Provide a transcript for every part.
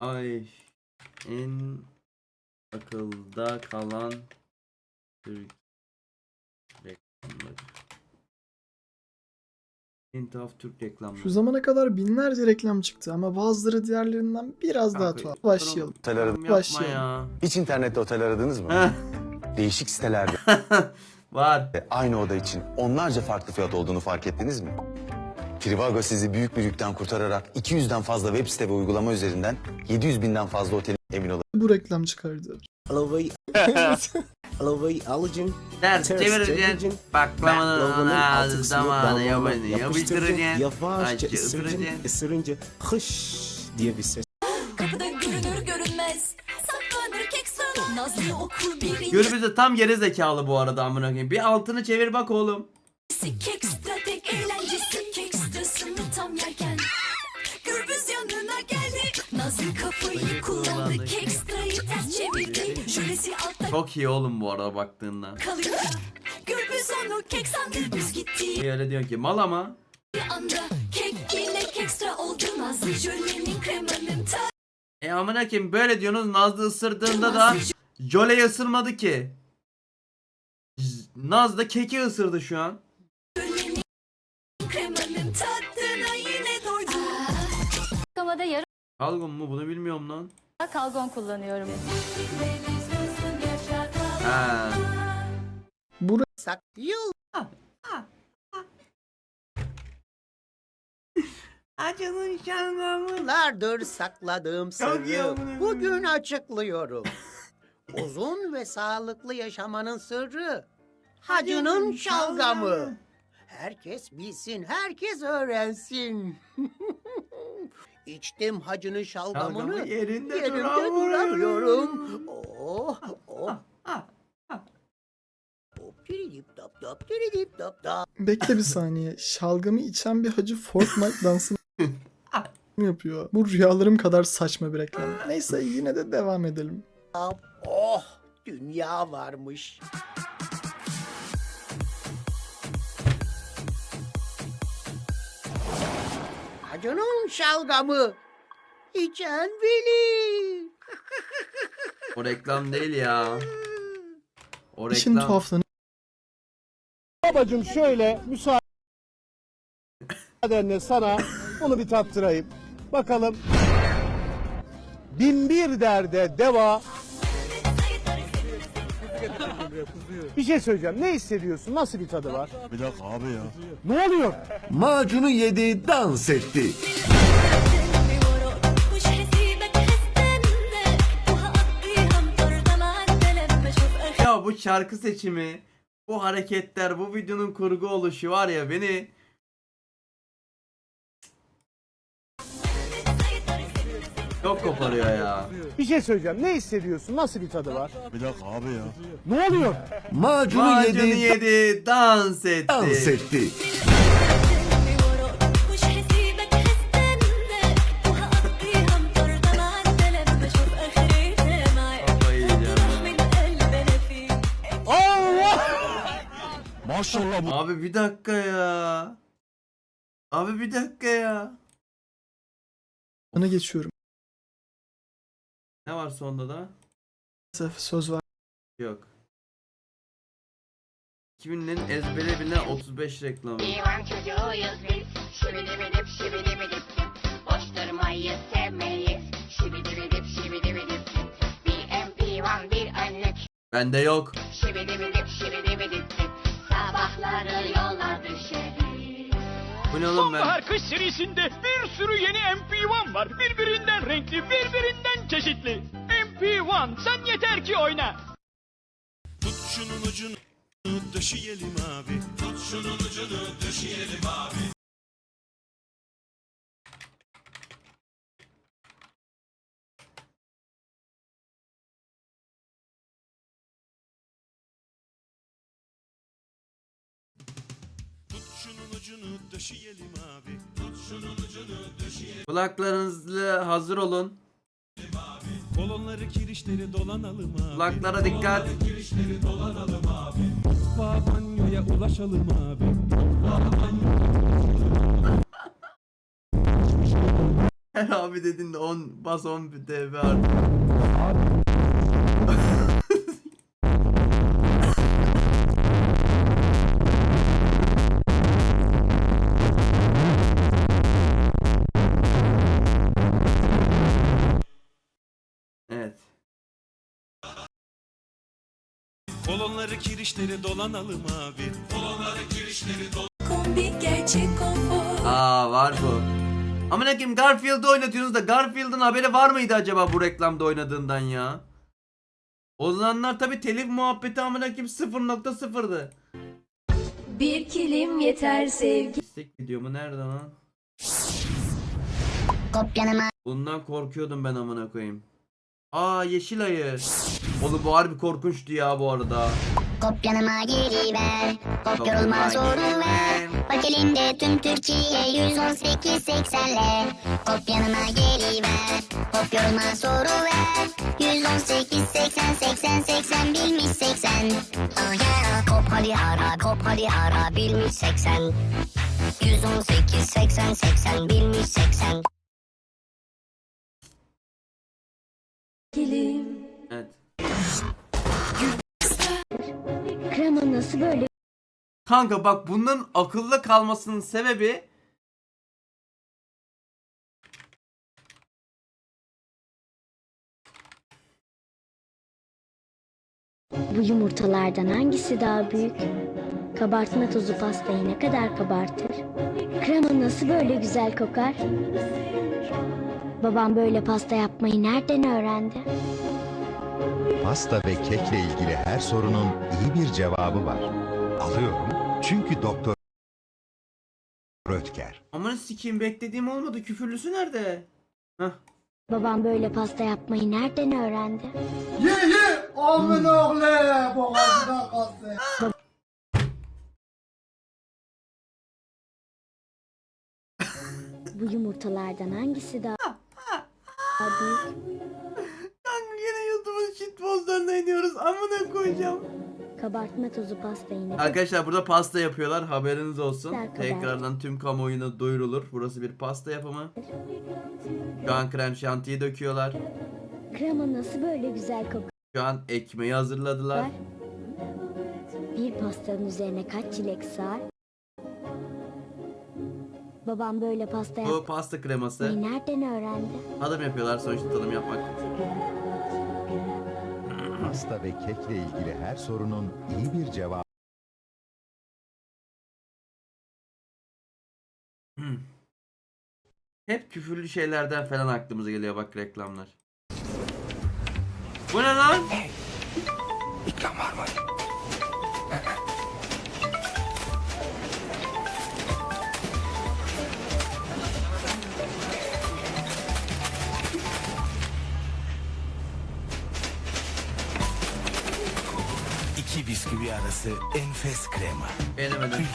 Ay en akılda kalan Türk reklamları. En tuhaf Türk reklamları. Şu zamana kadar binlerce reklam çıktı ama bazıları diğerlerinden biraz daha Kanka, tuhaf. Başlayalım. Otel aradım. Yapma Başlayalım. ya. Hiç internette otel aradınız mı? Değişik sitelerde Var. aynı oda için onlarca farklı fiyat olduğunu fark ettiniz mi? Trivago sizi büyük bir yükten kurtararak 200'den fazla web site ve uygulama üzerinden 700 binden fazla otelin emin olabilir. Bu reklam çıkardı. Alavayı, alavayı. Ters Ters çevireceksin. Baklavanın ağzı damağına yabanı yapıştıracaksın. Yavaşça ısıracaksın. Isırınca hış diye bir ses. Kapıda görünür görünmez Saklanır kek sana Nazlı okul biri Gürbüz'ü tam geri zekalı bu arada amına koyayım. Bir altını çevir bak oğlum. Kek tek eğlencesi Nazlı kafayı kullandı Kek strayı ters çevirdi Şölesi altta Çok iyi oğlum bu arada baktığında. kalınca Gürbüz onu kek sandı. Düz gittiği Öyle diyor ki mal ama. Anda Kek yine kekstra oldu. Nazlı jölenin kremanın tadı E amına koyayım böyle diyorsunuz Nazlı ısırdığında da Jole'yi ısırmadı ki. Z- Naz da keki ısırdı şu an. Kremanın tadına yine doydu. Havada yarım Kalgon mu bunu bilmiyorum lan. kalgon kullanıyorum. Ha. Bu Sak yıl. Acının şalgamı. Yıllardır sakladığım sırrı amına bugün açıklıyorum. Uzun ve sağlıklı yaşamanın sırrı. Hacının şalgamı. Herkes bilsin, herkes öğrensin. İçtim hacının şalgamını. Şalgamı yerinde, Yerimde duramıyorum. Oh, oh. Bekle bir saniye. Şalgamı içen bir hacı Fortnite dansını yapıyor. Bu rüyalarım kadar saçma bir reklam. Neyse yine de devam edelim. Oh, dünya varmış. Hacının şalgamı. İçen bilir. O reklam değil ya. O İşin reklam. tuhaflığını Babacım şöyle müsaadenle sana bunu bir tattırayım. Bakalım. Bin bir derde deva ya. Bir şey söyleyeceğim. Ne hissediyorsun? Nasıl bir tadı var? Bir dakika abi ya. Ne oluyor? Macunu yedi, dans etti. Ya bu şarkı seçimi, bu hareketler, bu videonun kurgu oluşu var ya beni Çok koparıyor ya. Bir şey söyleyeceğim. Ne hissediyorsun? Nasıl bir tadı var? Bir dakika abi ya. Ne oluyor? Macunu, Macunu yedi, yedi, dans etti. dans etti. Kafayı Maşallah bu Abi bir dakika ya. Abi bir dakika ya. Ona geçiyorum. Ne var sonda da? Söz ver. Yok. 2000'lerin ezbere bilinen 35 reklamı. Divan çocuğuyuz biz Şibidibidip şibidibidip Boş durmayı sevmeyiz Şibidibidip şibidibidip Bir MP1 bir önlük Bende yok. Şibidibidip şibidibidip Sabahları yola düşeriz Bu ne oğlum ben? Sonbahar kış serisinde bir sürü yeni MP1 var. Birbirinden renkli, birbirinden çeşitli. MP1 sen yeter ki oyna. Tut şunun ucunu döşeyelim abi. Tut şunun ucunu ucunu döşeyelim abi. Tut şunun ucunu döşeyelim. Kulaklarınızla hazır olun. Kolonları kirişleri dolanalım abi. Kulaklara dikkat. Kirişleri dolanalım abi. Mutfağa banyoya ulaşalım abi. Her abi dedin de 10 bas 10 TB artık. Evet. Kolonları kirişleri dolanalım abi. Kolonları kirişleri dolanalım. Kombi gerçek konfor Aa var bu. Ama ne kim Garfield'ı oynatıyorsunuz da Garfield'ın haberi var mıydı acaba bu reklamda oynadığından ya? O zamanlar tabi telif muhabbeti amına kim 0.0'dı. Bir kilim yeter sevgi. İstek videomu nerede lan? Kopyanıma Bundan korkuyordum ben amına koyayım. Aa yeşil ayı. Oğlum bu harbi korkunçtu ya bu arada. Kopyanıma geri ver Kop yorulma soru ver. Bak elinde tüm Türkiye 118 80'le Kopyanıma geri ver Kop yorulma soru ver. 118 80 80 80 bilmiş 80 Oh yeah Kop hadi ara kop hadi ara bilmiş 80 118 80 80 bilmiş 80 Kilim. Evet. Nasıl böyle Kanka bak bunların akılda kalmasının sebebi Bu yumurtalardan hangisi daha büyük? Kabartma tozu pastayı ne kadar kabartır? Krema nasıl böyle güzel kokar? Babam böyle pasta yapmayı nereden öğrendi? Pasta ve kekle ilgili her sorunun iyi bir cevabı var. Alıyorum çünkü Doktor Rötger. Aman sikeyim beklediğim olmadı küfürlüsü nerede? Hah. Babam böyle pasta yapmayı nereden öğrendi? Bu yumurtalardan hangisi daha daha büyük? Yine shitpostlarına iniyoruz amına koyacağım. Kabartma tozu pastayı ne Arkadaşlar burada pasta yapıyorlar haberiniz olsun. Güzel. Tekrardan tüm kamuoyuna duyurulur. Burası bir pasta yapımı. Şu an krem şantiyi döküyorlar. Krema nasıl böyle güzel kokar? Şu an ekmeği hazırladılar. Bir pastanın üzerine kaç çilek sığar? Babam böyle pasta Bu yapmayı pasta kreması. nereden öğrendi? Tadım yapıyorlar sonuçta tadım yapmak. Pasta ve kekle ilgili her sorunun iyi bir cevabı Hep küfürlü şeylerden falan aklımıza geliyor bak reklamlar. Bu ne lan? İki bisküvi arası enfes krema. Beğenemedim.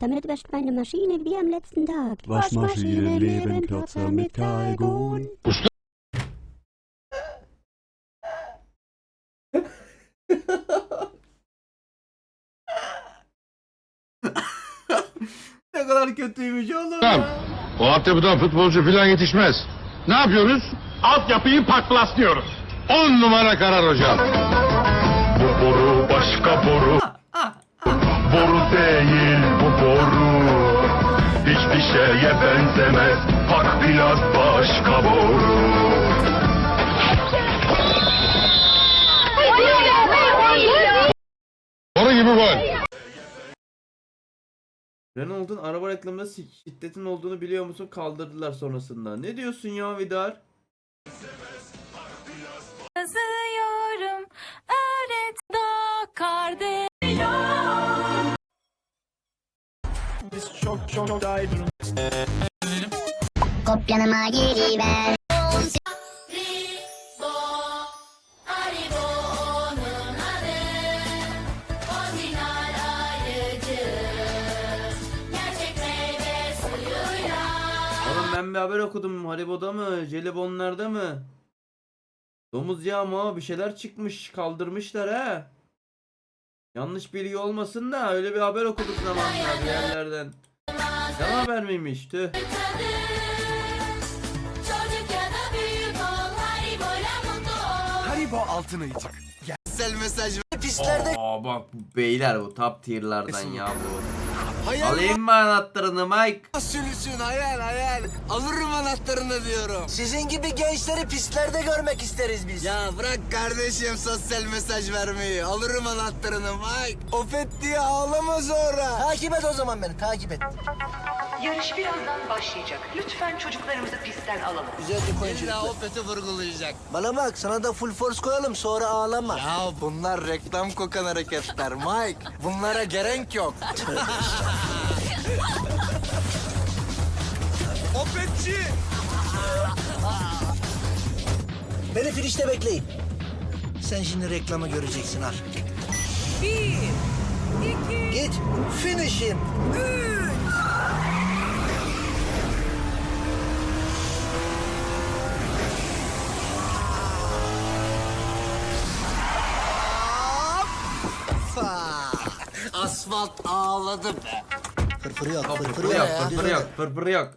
Damit wäscht meine Maschine wie am letzten Tag. Waschmaschine leben kürzer mit Kalgon. ne kadar kötüymüş oğlum ya. O altyapıdan futbolcu falan yetişmez. Ne yapıyoruz? Altyapıyı paklaslıyoruz. On numara karar hocam. Başka boru. boru değil bu boru. Hiçbir şeye benzemez. Bak biraz başka boru. Boru gibi gol. Renault'un araba reklamında şiddetin olduğunu biliyor musun? Kaldırdılar sonrasında. Ne diyorsun ya Vidar? Kopyanıma geri ver. Oğlum ben bir haber okudum. Haribo'da mı? Jelibonlarda mı? Domuz yağı mı? Bir şeyler çıkmış. Kaldırmışlar ha. Yanlış bilgi olmasın da öyle bir haber okuduk zamanında bir yerlerden. Yalan haber miymiş tüh. Haribo altını yiyecek. Gelsel mesaj ver. Pistlerde Aa bak bu beyler bu top tier'lardan ya bu. hayal Alayım mı anahtarını Mike? mahsulüsün hayal hayal. Alırım anahtarını diyorum. Sizin gibi gençleri pistlerde görmek isteriz biz. Ya bırak kardeşim sosyal mesaj vermeyi. Alırım anahtarını Mike. Ofet diye ağlama sonra. Takip et o zaman beni takip et. Yarış birazdan başlayacak. Lütfen çocuklarımızı pistten alalım. Güzelce koyun çocuklar. Opet'i vurgulayacak. Bana bak sana da full force koyalım sonra ağlama. Ya bunlar reklam kokan hareketler Mike. Bunlara gerek yok. Opetçi! Beni finişte bekleyin. Sen şimdi reklamı göreceksin al. Bir, iki... Git, finishim. Hoppa! Asfalt ağladı be. Fırfırı yok, fırfırı Fırfırı yok. yok, ya. fırfırı yok, fırfırı yok.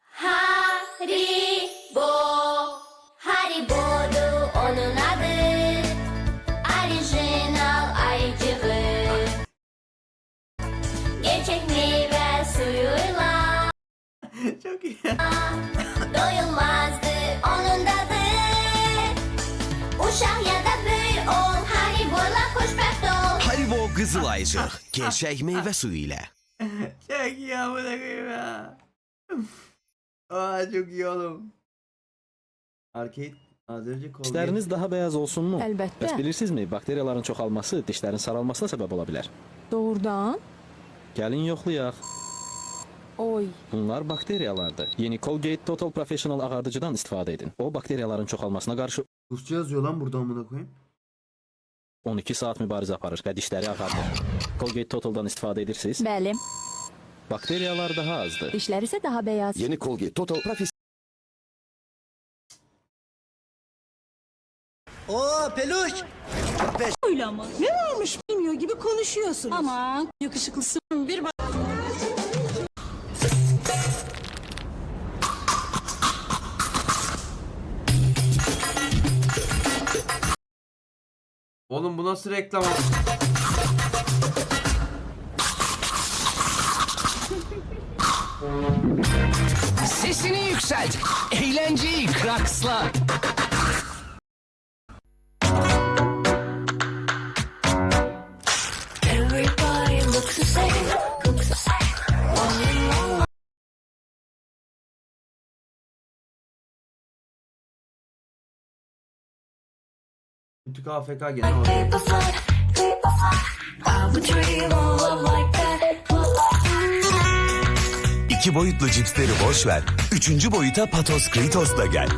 Haribo Haribo Kızıl Ayıcık. Gerçek meyve suyu ile. Çok iyi amına koyayım ya. Aa çok iyi oğlum. Arcade az önce kol Dişləriniz daha beyaz olsun mu? Əlbəttə. Bəs bilirsizmi, bakteriyaların çoxalması dişlərin saralmasına səbəb ola bilər. Doğrudan? Gəlin yoxlayaq. Oy. Bunlar bakteriyalardır. Yeni Colgate Total Professional ağardıcıdan istifadə edin. O bakteriyaların çoxalmasına qarşı Rusça yazıyor lan burada amına koyayım. 12 saat mübarizə aparır və dişləri ağardır. Colgate Total'dan istifadə edirsiniz. Bəli. Bakteriyalar daha azdır. Dişlər isə daha beyaz. Yeni Colgate Total Professional Oo peluş. Öyle ama. Ne varmış bilmiyor gibi konuşuyorsunuz. Aman yakışıklısın bir bak. Oğlum bu nasıl reklam? Sesini yükselt. Eğlenceyi kraksla. Love like that İki boyutlu cipsleri boş ver. Üçüncü boyuta Patos Kritos'la gel.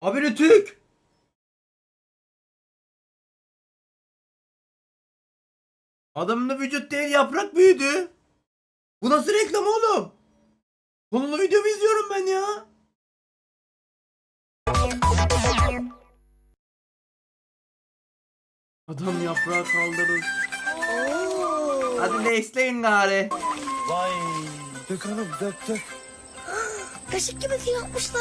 Abi Rütük! Adamın da vücut değil yaprak büyüdü. Bu nasıl reklam oğlum? Konulu videomu izliyorum ben ya. Adam yaprağı kaldırır. Hadi nextleyin gari. Vay. Dök hanım dök dök. Kaşık gibi yapmışlar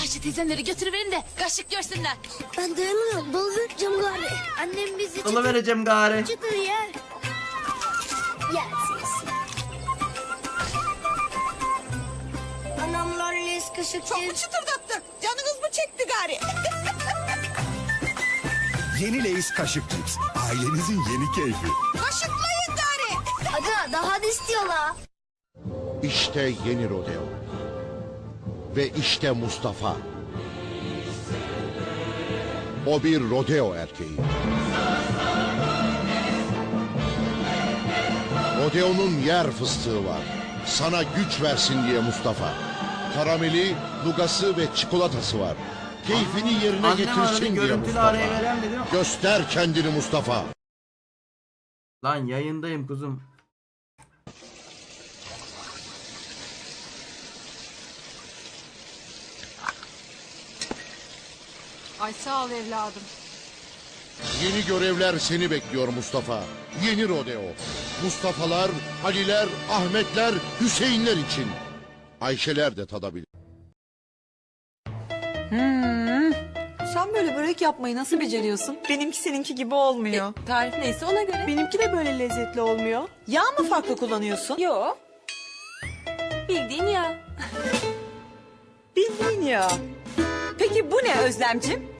Ayşe teyzenleri götürüverin de kaşık görsünler. Ben dayanamıyorum dolu vereceğim gari Annem bizi Dolu vereceğim gari. çıtır yer Yersiz Anamlar les kaşık Çok mu çıtırdattı? Canınız mı çekti gari? Yeni Lay's kaşık cips. Ailenizin yeni keyfi. Kaşıklayın gari. Aga daha da istiyorlar İşte yeni rodeo. Ve işte Mustafa. O bir rodeo erkeği. Rodeo'nun yer fıstığı var. Sana güç versin diye Mustafa. Karameli, nugası ve çikolatası var. Keyfini yerine Annem aradı getirsin diye görüntülü Mustafa. araya verem dedim. Göster kendini Mustafa. Lan yayındayım kuzum. Ay sağ ol evladım. Yeni görevler seni bekliyor Mustafa. Yeni rodeo. Mustafa'lar, Ali'ler, Ahmetler, Hüseyinler için. Ayşeler de tadabilir. Hmm. Sen böyle börek yapmayı nasıl beceriyorsun? Benimki seninki gibi olmuyor. Tarif neyse ona göre. Benimki de böyle lezzetli olmuyor. Yağ mı farklı kullanıyorsun? Yo. Bildiğin ya. Bildiğin ya. Peki bu ne Özlemcim?